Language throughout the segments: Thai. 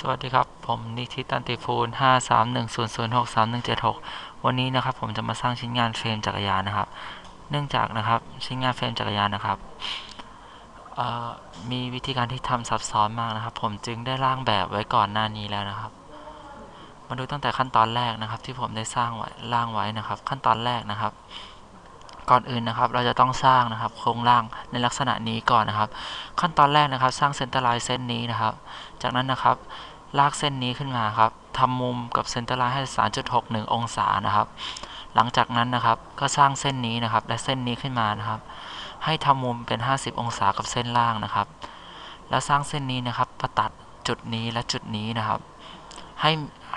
สวัสดีครับ ผมนิติตันติภูล5 3 1 0 0 6 3 1 7 6วันนี้นะครับ ผมจะมาสร้างชิ้นงานเฟรมจักรยานนะครับ เนื่องจากนะครับชิ้นงานเฟรมจักรยานนะครับมีวิธีการที่ทำซับซ้อนมากนะครับ ผมจึงได้ร่างแบบไว้ก่อนหน้านี้แล้วนะครับ มาดูตั้งแต่ขั้นตอนแรกนะครับ ที่ผมได้สร้างไว้ร่างไว้นะครับ ขั้นตอนแรกนะครับ ก่อนอื่นนะครับ เราจะต้องสร้างนะครับ โครงร่างในลักษณะนี้ก่อนนะครับ ขั้นตอนแรกนะครับ สร้างเซนเตอร์ไลน์เส้นนี้นะครับ จากนั้นนะครับลากเส้นนี้ขึ้นมาครับทำมุมกับเซนเตอร์ไลน์ให้ 3.61 องศานะครับ หลังจากนั้นนะครับก็สร้างเส้นนี้นะครับ และเส้นนี้ขึ้นมานะครับ ให้ทำมุมเป็น 50 องศากับเส้นล่างนะครับ แล้วสร้างเส้นนี้นะครับประตัดจุดนี้และจุดนี้นะครับ ให้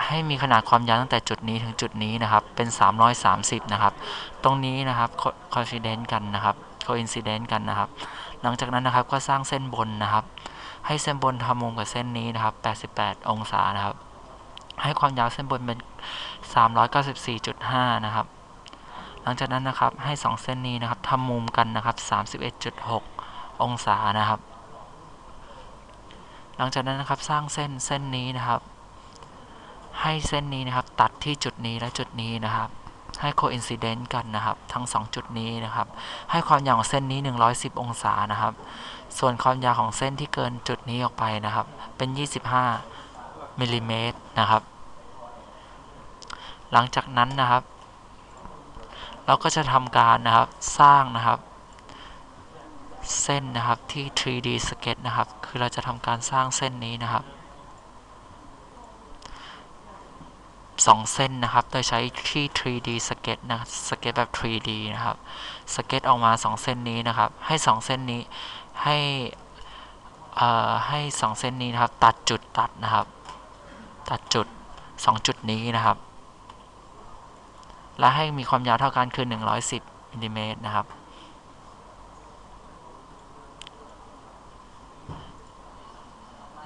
ให้มีขนาดความยาวตั้งแต่จุดนี้ถึงจุดนี้นะครับ เป็น 330 นะครับ ตรงนี้นะครับคอนฟิเดนต์กันนะครับโคอินซิเดนต์กันนะครับ หลังจากนั้นนะครับก็สร้างเส้นบนนะครับ ให้เส้นบนทำมุมกับเส้นนี้นะครับ 88 องศานะครับ ให้ความยาวเส้นบนเป็น 394.5 นะครับ หลังจากนั้นนะครับให้ 2 เส้นนี้นะครับทำมุมกันนะครับ 31.6 องศานะครับ หลังจากนั้นนะครับสร้างเส้นเส้นนี้นะครับ ให้เส้นนี้นะครับ ตัดที่จุดนี้และจุดนี้นะครับ ให้โคอินซิเดนต์กันนะครับ ทั้ง 2 จุดนี้นะครับ ให้ความยาวของเส้นนี้ 110 องศานะครับ ส่วนความยาวของเส้นที่เกินจุดนี้ออกไปนะครับ เป็น 25มิลลิเมตรนะครับ หลังจากนั้นนะครับ เราก็จะทำการนะครับสร้างนะครับเส้นนะครับที่ 3D sketch นะครับ คือเราจะทำการสร้างเส้นนี้นะครับ สองเส้นนะครับ โดยใช้ที่ 3D sketch นะ sketch แบบ 3D นะครับ sketch ออกมา 2 เส้นนี้นะครับ ให้ 2 เส้นนี้ ให้ให้สองเส้นนี้นะครับ ตัดจุดตัดนะครับ ตัดจุด 2 จุดนี้นะครับ และให้มีความยาวเท่ากันคือ 110มิลลิเมตรนะครับ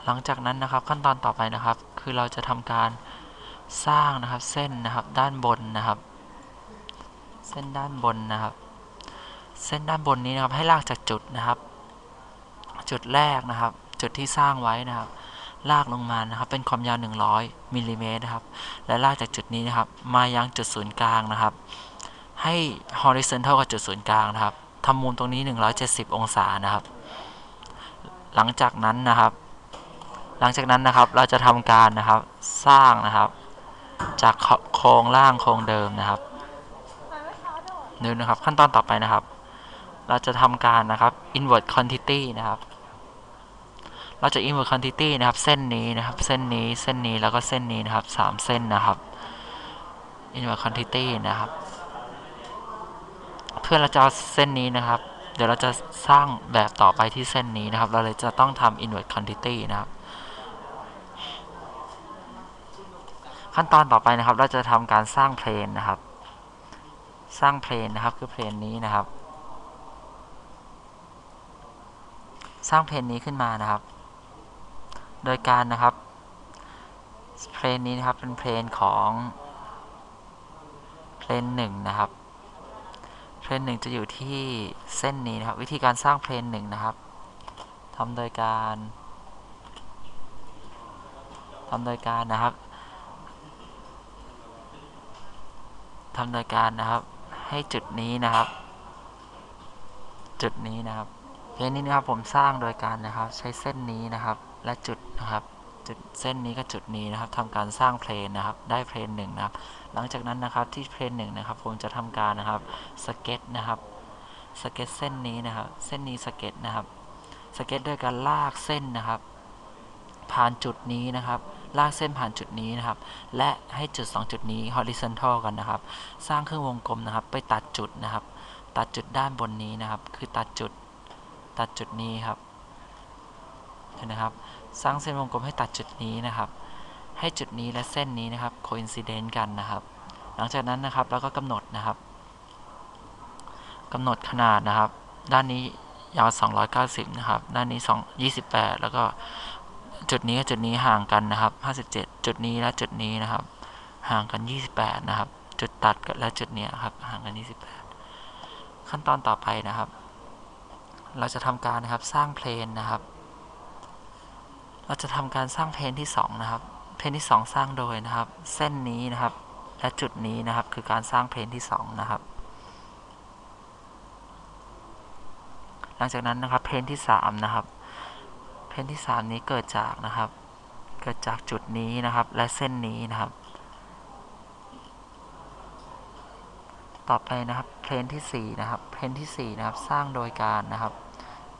หลังจากนั้นนะครับขั้นตอนต่อไปนะครับ คือเราจะทำการ สร้างนะครับเส้นนะครับด้านบนนะครับ เส้นด้านบนนะครับ เส้นด้านบนนี้นะครับให้ลากจากจุดนะครับ จุดแรกนะครับ จุดที่สร้างไว้นะครับ ลากลงมานะครับ เป็นความยาว 100มิลลิเมตรนะครับ และลากจากจุดนี้นะครับ มายังจุดศูนย์กลางนะครับ ให้ horizontal กับจุดศูนย์กลางนะครับทำมุมตรงนี้ 170 องศานะครับ หลังจากนั้นนะครับ หลังจากนั้นนะครับเราจะทำการนะครับสร้างนะครับ จากโครงล่างโครงเดิมนะครับดูนะครับขั้นตอนต่อไปนะครับ เราจะทำการนะครับ invert quantity นะครับ เราจะ invert quantity นะครับ เส้นนี้นะครับ เส้นนี้เส้นนี้แล้วก็เส้นนี้นะครับสามเส้นนะครับ invert quantity นะครับ เพื่อเราจะเส้นนี้นะครับ เดี๋ยวเราจะสร้างแบบต่อไปที่เส้นนี้นะครับ เราเลยจะต้องทำ invert quantity นะครับ ขั้นตอนต่อไปนะครับ เราจะทำการสร้างเพลนนะครับ สร้างเพลนนะครับ คือเพลนนี้นะครับ สร้างเพลนนี้ขึ้นมานะครับ โดยการนะครับเพลนนี้นะครับเป็นเพลนของเพลนหนึ่งนะครับเพลนหนึ่งจะอยู่ที่เส้นนี้นะครับ วิธีการสร้างเพลนหนึ่งนะครับทำโดยการทำโดยการนะครับ ทำโดยการนะครับ ให้จุดนี้นะครับ จุดนี้นะครับเพลนนี้นะครับผมสร้างโดยการนะครับ ใช้เส้นนี้นะครับ และจุดนะครับ จุดเส้นนี้กับจุดนี้นะครับทำการสร้างเพลนนะครับ ได้เพลนหนึ่งนะครับ หลังจากนั้นนะครับที่เพลนหนึ่งนะครับ ผมจะทำการนะครับสเก็ตนะครับสเก็ตเส้นนี้นะครับ เส้นนี้สเก็ตนะครับ สเก็ตด้วยการลากเส้นนะครับ ผ่านจุดนี้นะครับ ลากเส้นผ่านจุดนี้นะครับ และให้จุด 2 จุดนี้ horizontal กันนะครับ สร้างเครื่องวงกลมนะครับ ไปตัดจุดนะครับ ตัดจุดด้านบนนี้นะครับ คือตัดจุด ตัดจุดนี้ครับเห็นนะครับ สร้างเส้นวงกลมให้ตัดจุดนี้นะครับ ให้จุดนี้และเส้นนี้นะครับโคอินซิเดนต์กันนะครับ หลังจากนั้นนะครับเราก็กำหนดนะครับกำหนดขนาดนะครับ ด้านนี้ยาว 290 นะครับ ด้านนี้ 2 28 แล้วก็ จุดนี้กับจุดนี้ห่างกันนะครับ 57 จุดนี้และจุดนี้นะครับ ห่างกัน 28 นะครับ จุดตัดและจุดนี้ครับ ห่างกัน 28 ขั้นตอนต่อไปนะครับ เราจะทำการนะครับสร้างเพลนนะครับ เราจะทำการสร้างเพลนที่ 2 นะครับ เพลนที่ 2 สร้างโดยนะครับ เส้นนี้นะครับ และจุดนี้นะครับ คือการสร้างเพลนที่ 2 นะครับหลังจากนั้นนะครับเพลนที่ 3 นะครับ เพนที่ 3 นี้เกิดจากนะครับ เกิดจากจุดนี้นะครับ และเส้นนี้นะครับ ต่อไปนะครับเพนที่ 4 นะครับเพนที่ 4 นะครับ สร้างโดยการนะครับ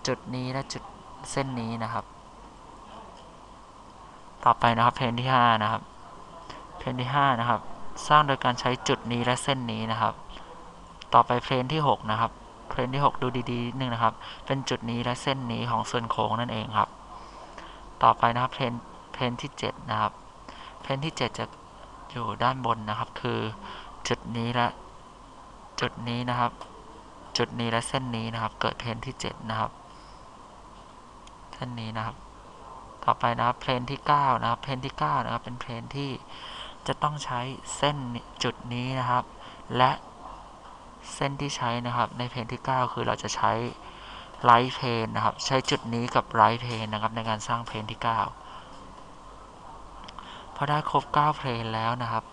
จุดนี้และจุดเส้นนี้นะครับ ต่อไปนะครับเพนที่ 5 นะครับเพนที่ 5 นะครับ สร้างโดยการใช้จุดนี้และเส้นนี้นะครับ ต่อไปเพนที่ 6 นะครับเพนที่ 6 ดูดีๆนิดนึงนะครับ เป็นจุดนี้และเส้นนี้ของส่วนโค้งนั่นเองครับ ต่อไปนะครับเพนเพนที่ 7 นะครับ เพนที่ 7 จะอยู่ด้านบนนะครับ คือจุดนี้และจุดนี้นะครับ จุดนี้และเส้นนี้นะครับ เกิดเพนที่ 7 นะครับ เส้นนี้นะครับ ต่อไปนะครับเพลนที่ 9 นะครับ เพลนที่ 9 นะครับ เป็นเพลนที่จะต้องใช้เส้นจุดนี้นะครับ และเส้นที่ใช้นะครับ ในเพลนที่ 9 คือเราจะใช้ ไลท์เพนนะครับ ใช้จุดนี้กับไลท์เพนนะครับ ในการสร้างเพนที่ 9 พอได้ครบ 9 เพนแล้วนะครับ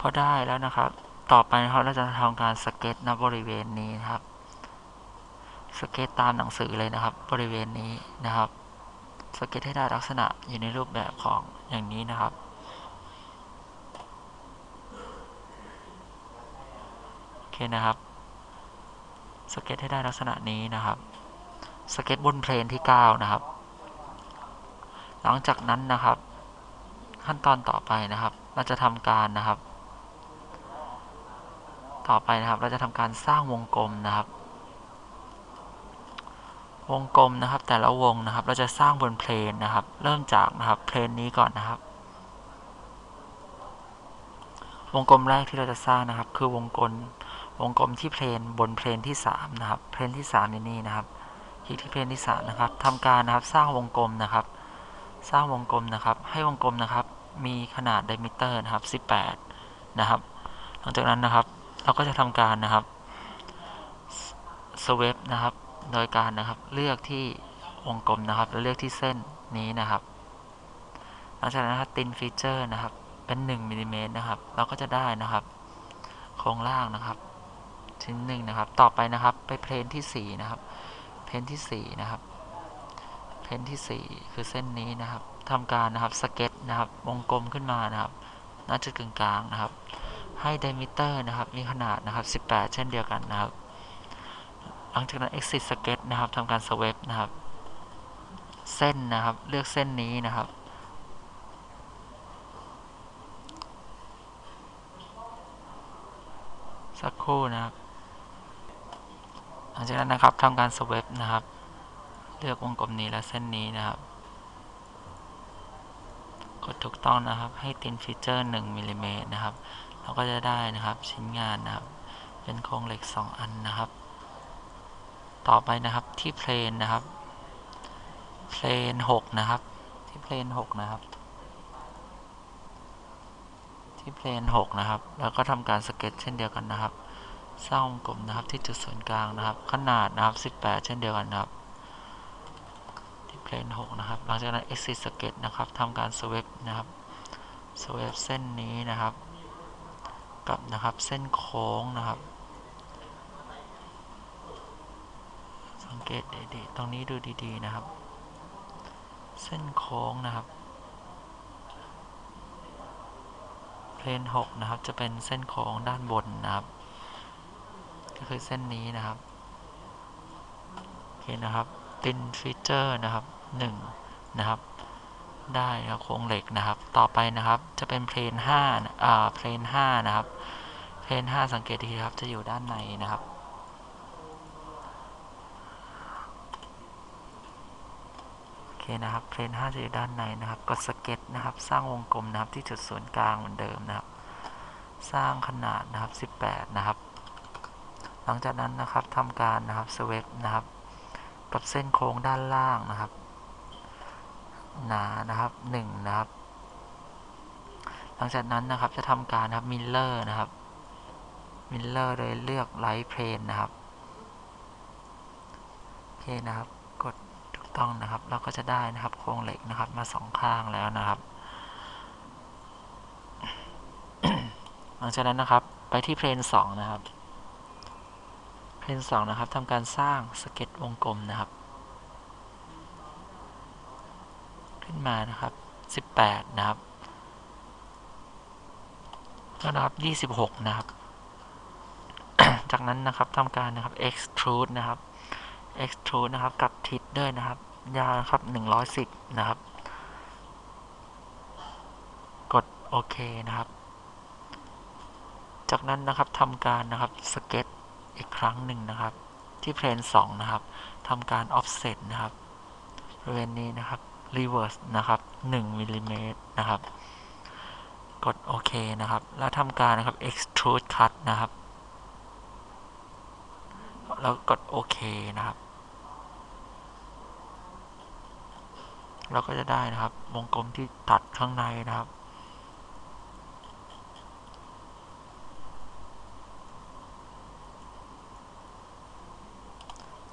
พอได้แล้วนะครับ ต่อไปนะครับเราจะทำการสเก็ตนะบริเวณนี้นะครับ สเก็ตตามหนังสือเลยนะครับ บริเวณนี้นะครับ สเก็ตให้ได้ลักษณะอยู่ในรูปแบบของอย่างนี้นะครับ โอเค นะครับ สเก็ตให้ได้ลักษณะนี้นะครับ สเก็ตบนเพลนที่ 9 นะครับ หลังจากนั้นนะครับ ขั้นตอนต่อไปนะครับ เราจะทำการนะครับ ต่อไปนะครับ เราจะทำการสร้างวงกลมนะครับ วงกลมนะครับ แต่ละวงนะครับ เราจะสร้างบนเพลนนะครับ เริ่มจากนะครับ เพลนนี้ก่อนนะครับวงกลมแรกที่เราจะสร้างนะครับ คือวงกลม วงกลมที่เพลนบนเพลนที่3นะครับเพลนที่3อยู่นี่นะครับ คลิกที่เพลนที่3นะครับทำการนะครับสร้างวงกลมนะครับ สร้างวงกลมนะครับ ให้วงกลมนะครับ มีขนาดไดมิเตอร์นะครับ 18 นะครับ หลังจากนั้นนะครับ เราก็จะทำการนะครับสเวฟนะครับ โดยการนะครับเลือกที่วงกลมนะครับ แล้วเลือกที่เส้นนี้นะครับหลังจากนั้นนะครับตินฟีเจอร์นะครับเป็น1มิลลิเมตรนะครับ เราก็จะได้นะครับ โครงล่างนะครับ ชิ้นหนึ่งนะครับ ต่อไปนะครับ ไปเพลนที่ 4 นะครับ เพลนที่ 4 นะครับ เพลนที่ 4 คือเส้นนี้นะครับทำการนะครับสเก็ตนะครับ วงกลมขึ้นมานะครับณจุดกึ่งกลางนะครับ ให้ไดมิเตอร์นะครับ มีขนาดนะครับ 18 เช่นเดียวกันนะครับ หลังจากนั้น exit sketch นะครับทำการ sweep นะครับ เส้นนะครับ เลือกเส้นนี้นะครับสักครู่นะครับ ลังจากนั้นนะครับทำการ sweep นะครับ เลือกวงกลมนี้และเส้นนี้นะครับ กดถูกต้องนะครับให้ตินฟีเจอร์1มิลลิเมตรนะครับ เราก็จะได้นะครับชิ้นงานนะครับ เป็นโครงเหล็ก 2 อันนะครับ ต่อไปนะครับที่เพลนนะครับเพลน6นะครับที่เพลน6นะครับที่เพลน6นะครับ แล้วก็ทำการสเก็ตเช่นเดียวกันนะครับ สร้างวงกลมนะครับที่จุดศูนย์กลางนะครับ ขนาดนะครับ 18 เช่นเดียวกันนะครับที่เพลน6นะครับ หลังจากนั้น exit sketch นะครับทำการ sweep นะครับ sweep เส้นนี้นะครับ กับนะครับเส้นโค้งนะครับ สังเกตดีๆตรงนี้ดูดีๆนะครับ เส้นโค้งนะครับเพลน6นะครับจะเป็นเส้นโค้งด้านบนนะครับ ก็คือเส้นนี้นะครับ โอเคนะครับตินฟีเจอร์นะครับ1นะครับได้ครับโครงเหล็กนะครับ ต่อไปนะครับจะเป็นเพลน5นะอ่าเพลน5นะครับเพลน5สังเกตดีครับจะอยู่ด้านในนะครับโอเคนะครับเพลน5จะอยู่ด้านในนะครับกดสเก็ตนะครับ สร้างวงกลมนะครับที่จุดศูนย์กลางเหมือนเดิมนะครับ สร้างขนาดนะครับ 18 นะครับ หลังจากนั้นนะครับทำการนะครับสเวฟนะครับ กับเส้นโค้งด้านล่างนะครับ หนานะครับ1นะครับ หลังจากนั้นนะครับจะทำการนะครับมิลเลอร์นะครับมิลเลอร์โดยเลือกไลท์เพลนนะครับโอเคนะครับ กดถูกต้องนะครับเราก็จะได้นะครับโครงเหล็กนะครับมาสองข้างแล้วนะครับ หลังจากนั้นนะครับไปที่เพลนสองนะครับ เลนสองนะครับทำการสร้างสเก็ตวงกลมนะครับ ขึ้นมานะครับ 18 นะครับแล้วนะครับ 26 นะครับ จากนั้นนะครับทำการนะครับ extrude นะครับ extrude นะครับกับทิศด้วยนะครับ ยาวนะครับ 110 นะครับ กดโอเคนะครับ จากนั้นนะครับทำการนะครับสเก็ต อีกครั้งหนึ่งนะครับ ที่เพลน2นะครับทำการ offset นะครับบริเวณนี้นะครับ reverse นะครับ1มิลลิเมตรนะครับ กดโอเคนะครับ แล้วทำการนะครับ extrude cut นะครับ แล้วกดโอเคนะครับ เราก็จะได้นะครับ วงกลมที่ตัดข้างในนะครับ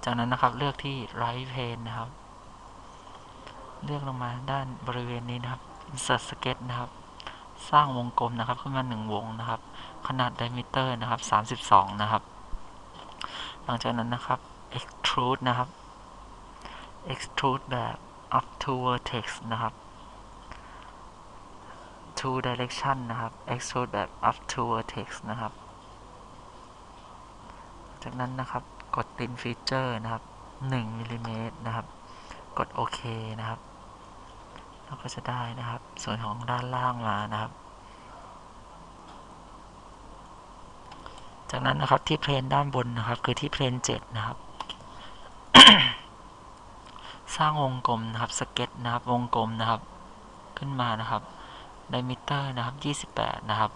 จากนั้นนะครับเลือกที่ right pane นะครับ เลือกลงมาด้านบริเวณนี้นะครับ insert sketch นะครับ สร้างวงกลมนะครับขึ้นมาหนึ่งวงนะครับ ขนาด diameter นะครับ32 นะครับ หลังจากนั้นนะครับ extrude นะครับ extrude แบบ up to vertex นะครับ to direction นะครับ extrude แบบ up to vertex นะครับ จากนั้นนะครับ กด thin feature นะครับ1มิลลิเมตรนะครับ กดโอเคนะครับเราก็จะได้นะครับ ส่วนของด้านล่างมานะครับ จากนั้นนะครับที่เพลนด้านบนนะครับ คือที่เพลน7นะครับ สร้างวงกลมนะครับสเก็ตนะครับ วงกลมนะครับ ขึ้นมานะครับ diameter นะครับ 28 นะครับ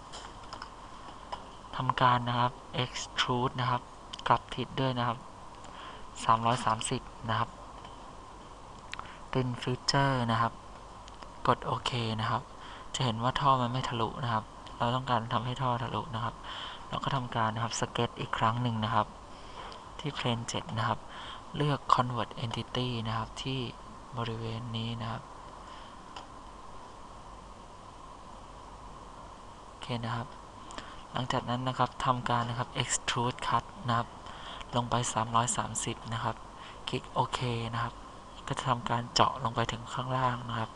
ทำการนะครับ extrude นะครับ กลับทิศด้วยนะครับ 330 นะครับ เป็นฟีเจอร์นะครับ กดโอเคนะครับ จะเห็นว่าท่อมันไม่ทะลุนะครับ เราต้องการทำให้ท่อทะลุนะครับ เราก็ทำการนะครับสเก็ตอีกครั้งหนึ่งนะครับ ที่เพลน7นะครับ เลือก convert entity นะครับ ที่บริเวณนี้นะครับโอเคนะครับ หลังจากนั้นนะครับทำการนะครับ extrude cut นะครับ ลงไป 330 นะครับ คลิกโอเคนะครับ ก็จะทำการเจาะลงไปถึงข้างล่างนะครับ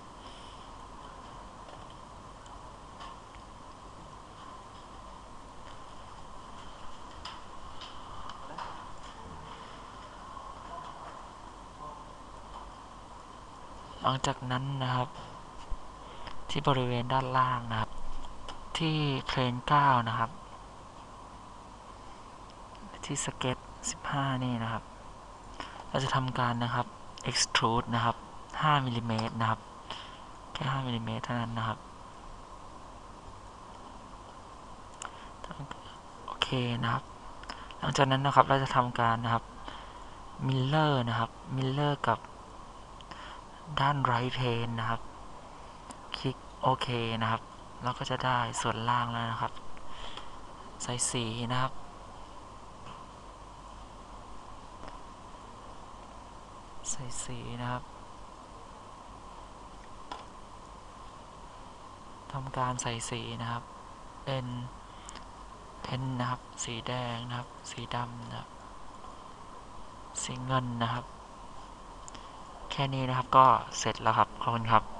หลังจากนั้นนะครับ ที่บริเวณด้านล่างนะครับ ที่เพลน9นะครับ ที่สเก็ต15 นี่นะครับ เราจะทำการนะครับ extrude นะครับ5มิลลิเมตรนะครับ แค่5มิลลิเมตรเท่านั้นนะครับ โอเคนะครับ หลังจากนั้นนะครับเราจะทำการนะครับ mirror นะครับ mirror กับด้าน right pane นะครับ คลิกโอเคนะครับ เราก็จะได้ส่วนล่างแล้วนะครับ ใส่สีนะครับ ใส่สีนะครับทำการใส่สีนะครับ เป็นเพนนะครับ สีแดงนะครับ สีดำนะครับ สีเงินนะครับ แค่นี้นะครับก็เสร็จแล้วครับขอบคุณครับ